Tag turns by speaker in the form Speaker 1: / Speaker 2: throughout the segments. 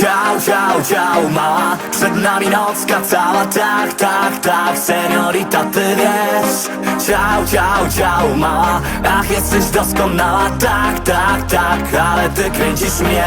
Speaker 1: Ciao, ciao, ciao, mała Przed nami nocka cała Tak, tak, tak, seniorita, ty wiesz. Ciao, ciao, ciao, mała Ach, jesteś doskonała Tak, tak, tak, ale ty kręcisz mnie.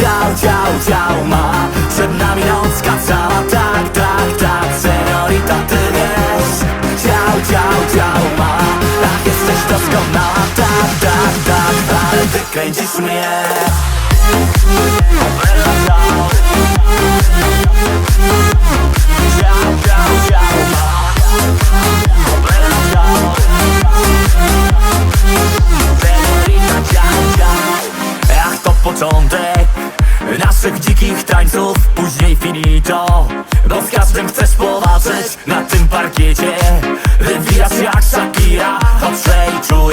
Speaker 1: Ciao, ciao, ciao, mała Przed nami nocka cała Tak, tak, tak, seniorita, ty wiesz. Ciao, ciao, ciao, mała Ach, jesteś doskonała kręcisz mnie. Ach to początek Naszych dzikich tańców Później finito. Bo z każdym chcesz poważyć Na tym parkiecie. Wywijasz jak Shakira Dobrze czuć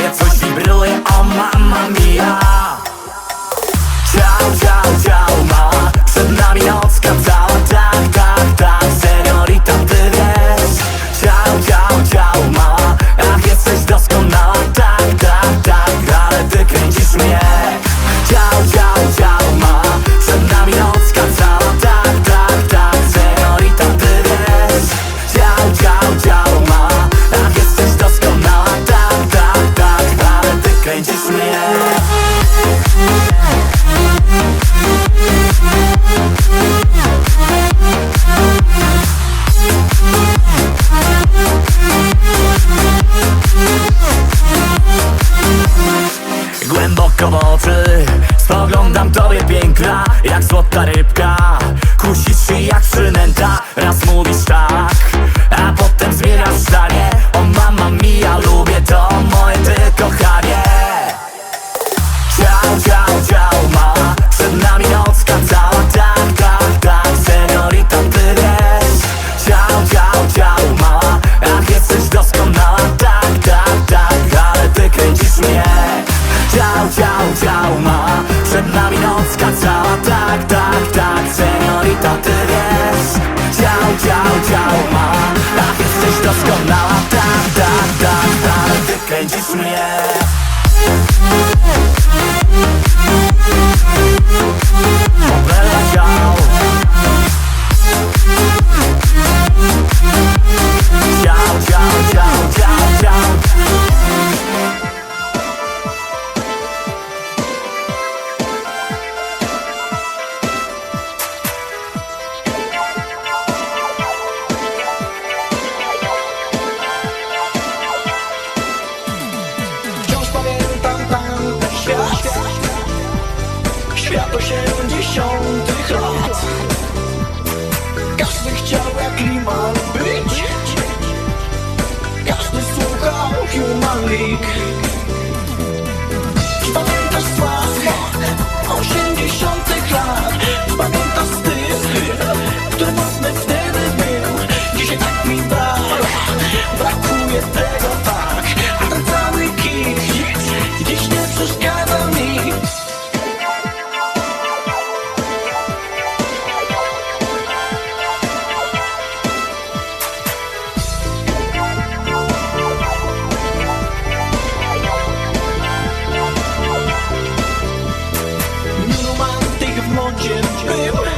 Speaker 1: doskonała, tak, tak, tak, tak Ty kręcisz mnie
Speaker 2: Jim, Jim, Jim.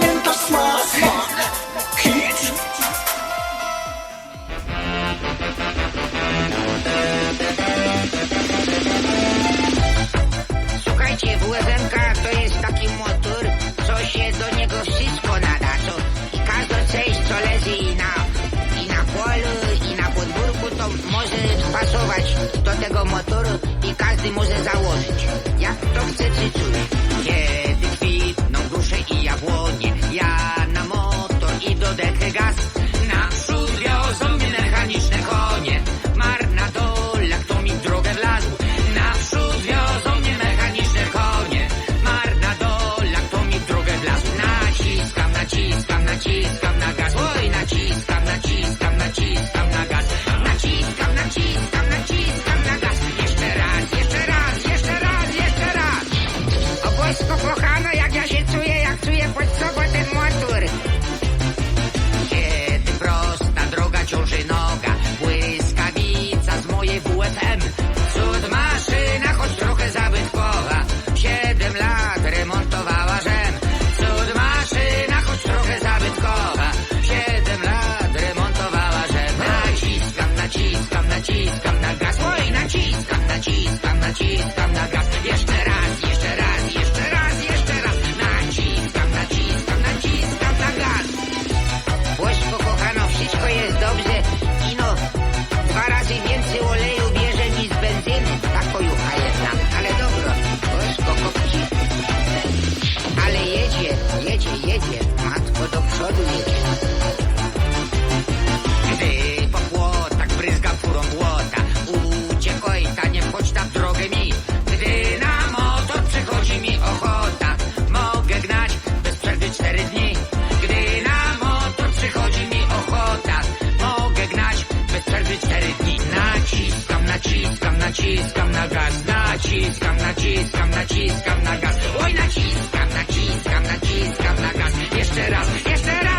Speaker 2: pamiętasz nas? Hit?
Speaker 3: Słuchajcie, w łm to jest taki motor, co się do niego wszystko nada, co i każdą część, co leży i na, i na polu, i na podwórku, to może pasować do tego motoru i każdy może założyć, jak to chce czy czuje. naciskam na gaz, naciskam, naciskam, naciskam na gaz. Oj, naciskam, naciskam, naciskam na gaz. Jeszcze raz, jeszcze raz.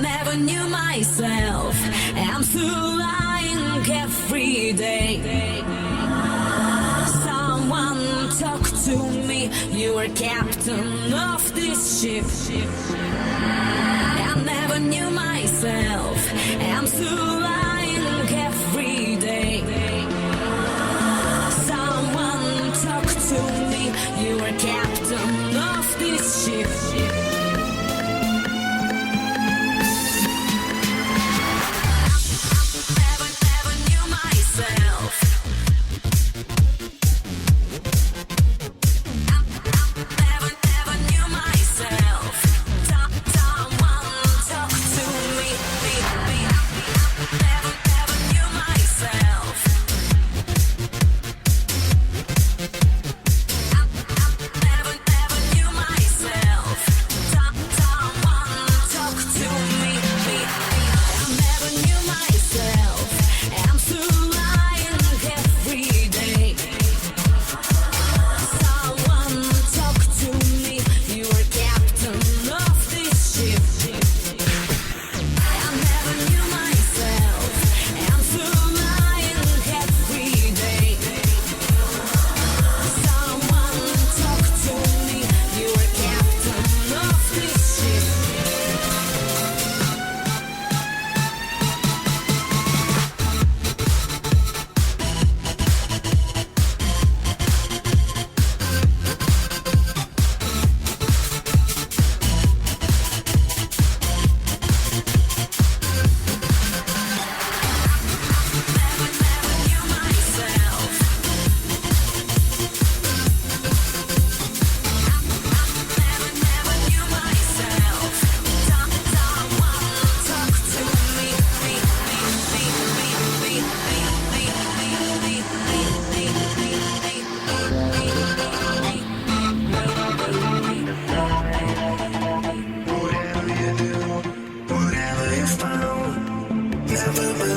Speaker 3: never knew myself. I'm still lying every day. Someone talk to me. You are captain of this ship. I
Speaker 4: never knew myself. I'm still lying every day. Someone talk to me. You are captain.